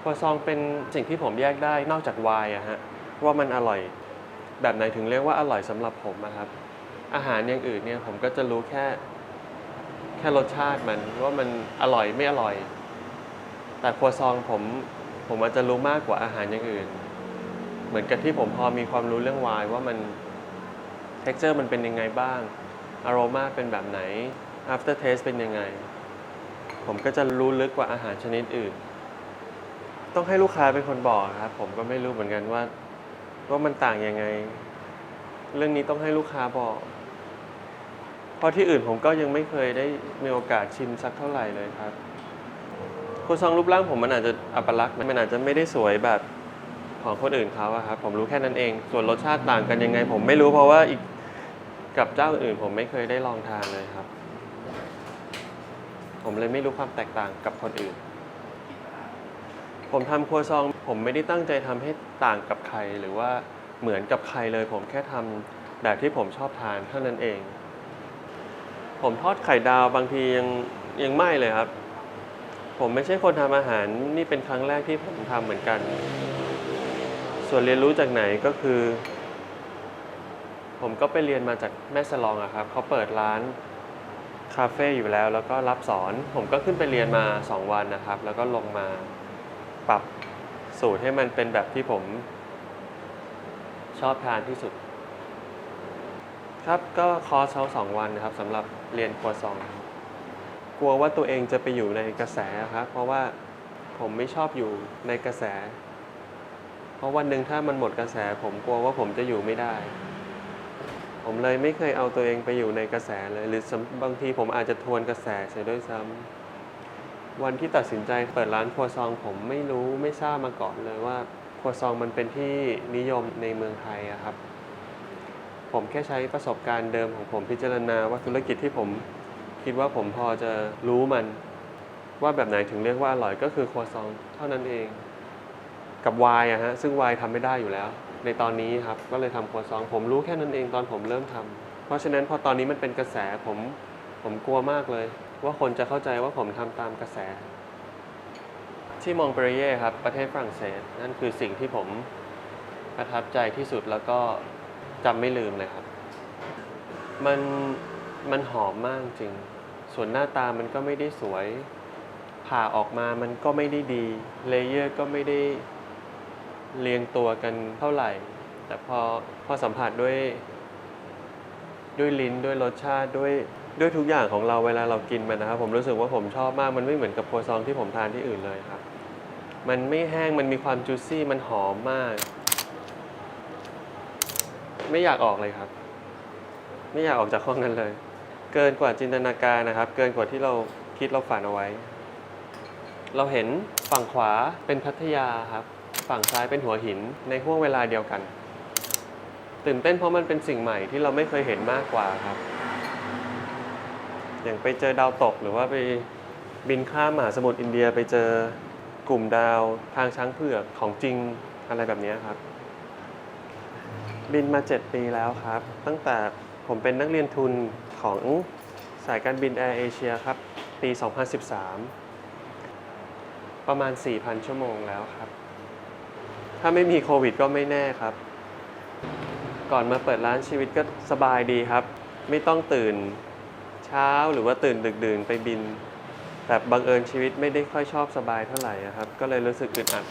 ครัวซองเป็นสิ่งที่ผมแยกได้นอกจากไวน์อะฮะว่ามันอร่อยแบบไหนถึงเรียกว่าอร่อยสำหรับผมอะครับ อาหารอย่างอื่นเนี่ยผมก็จะรู้แค่แค่รสชาติมันว่ามันอร่อยไม่อร่อย แต่ครัวซองผมผมอาจจะรู้มากกว่าอาหารอย่างอื่น เหมือนกับที่ผมพอมีความรู้เรื่องไวน์ว่ามัน texture มันเป็นยังไงบ้าง aroma เป็นแบบไหน after taste เป็นยังไง ผมก็จะรู้ลึกกว่าอาหารชนิดอื่น ต้องให้ลูกค้าเป็นคนบอกครับผมก็ไม่รู้เหมือนกันว่าว่ามันต่างยังไง เรื่องนี้ต้องให้ลูกค้าบอก เพราะที่อื่นผมก็ยังไม่เคยได้มีโอกาสชิมสักเท่าไหร่เลยครับครัวซองรูปร่างผมมันอาจจะอัปลักษณ์มันอาจจะไม่ได้สวยแบบของคนอื่นเขาอะครับผมรู้แค่นั้นเอง ส่วนรสชาติต่างกันยังไง ผมไม่รู้เพราะว่าอีกกับเจ้าอื่นผมไม่เคยได้ลองทานเลยครับ ผมเลยไม่รู้ความแตกต่างกับคนอื่น ผมทำครัวซอง ผมไม่ได้ตั้งใจทำให้ต่างกับใครหรือว่าเหมือนกับใครเลย ผมแค่ทำแบบที่ผมชอบทานเท่านั้นเอง ผมทอดไข่ดาวบางทียังยังไหม่เลยครับ ผมไม่ใช่คนทำอาหารนี่เป็นครั้งแรกที่ผมทำเหมือนกัน ส่วนเรียนรู้จากไหนก็คือ ผมก็ไปเรียนมาจากแม่สลองอะครับเขาเปิดร้านคาเฟ่อยู่แล้วแล้วก็รับสอน ผมก็ขึ้นไปเรียนมา 2 วันนะครับ แล้วก็ลงมา ปรับสูตรให้มันเป็นแบบที่ผมชอบทานที่สุด ครับก็คอร์สเขาสองวันนะครับสำหรับเรียนครัวซอง กลัวว่าตัวเองจะไปอยู่ในกระแสครับ เพราะว่าผมไม่ชอบอยู่ในกระแส เพราะวันหนึ่งถ้ามันหมดกระแส ผมกลัวว่าผมจะอยู่ไม่ได้ ผมเลยไม่เคยเอาตัวเองไปอยู่ในกระแสเลย หรือบางทีผมอาจจะทวนกระแสเสียด้วยซ้ำ วันที่ตัดสินใจเปิดร้านครัวซองผมไม่รู้ไม่ทราบมาก่อนเลยว่าครัวซองมันเป็นที่นิยมในเมืองไทยอะครับ ผมแค่ใช้ประสบการณ์เดิมของผมพิจารณาว่าธุรกิจที่ผมคิดว่าผมพอจะรู้มัน ว่าแบบไหนถึงเรียกว่าอร่อยก็คือครัวซองเท่านั้นเอง กับวน์อะฮะซึ่งวน์ทำไม่ได้อยู่แล้ว ในตอนนี้ครับก็เลยทำครัวซอง ผมรู้แค่นั้นเองตอนผมเริ่มทำเพราะฉะนั้นพอตอนนี้มันเป็นกระแสผม ผมกลัวมากเลย ว่าคนจะเข้าใจว่าผมทำตามกระแส ที่มองเปรเย่ครับประเทศฝรั่งเศส นั่นคือสิ่งที่ผมประทับใจที่สุดแล้วก็จำไม่ลืมเลยครับ มันมันหอมมากจริง ส่วนหน้าตามันก็ไม่ได้สวย ผ่าออกมามันก็ไม่ได้ดีเลเยอร์ก็ไม่ได้เรียงตัวกันเท่าไหร่ แต่พอพอสัมผัสด้วยด้วยลิ้นด้วยรสชาติด้วย ด้วยทุกอย่างของเราเวลาเรากินมันนะครับ ผมรู้สึกว่าผมชอบมากมันไม่เหมือนกับโครัวซองที่ผมทานที่อื่นเลยครับ มันไม่แห้งมันมีความจูซี่มันหอมมาก ไม่อยากออกเลยครับ ไม่อยากออกจากห้องนั้นเลย เกินกว่าจินตนาการนะครับ เกินกว่าที่เราคิดเราฝันเอาไว้ เราเห็นฝั่งขวาเป็นพัทยาครับ ฝั่งซ้ายเป็นหัวหินในห่วงเวลาเดียวกัน ตื่นเต้นเพราะมันเป็นสิ่งใหม่ที่เราไม่เคยเห็นมากกว่าครับ อย่างไปเจอดาวตกหรือว่าไปบินข้ามมหาสมุทรอินเดียไปเจอกลุ่มดาวทางช้างเผือกของจริงอะไรแบบนี้ครับ บินมา 7 ปีแล้วครับ ตั้งแต่ผมเป็นนักเรียนทุนของสายการบินแอร์เอเชียครับ ปี 2013 ประมาณ 4,000 ชั่วโมงแล้วครับ ถ้าไม่มีโควิดก็ไม่แน่ครับ ก่อนมาเปิดร้านชีวิตก็สบายดีครับ ไม่ต้องตื่น เช้าหรือว่าตื่นดึกดื่นไปบิน แต่บังเอิญชีวิตไม่ได้ค่อยชอบสบายเท่าไหร่ครับ ก็เลยรู้สึกอึดอัด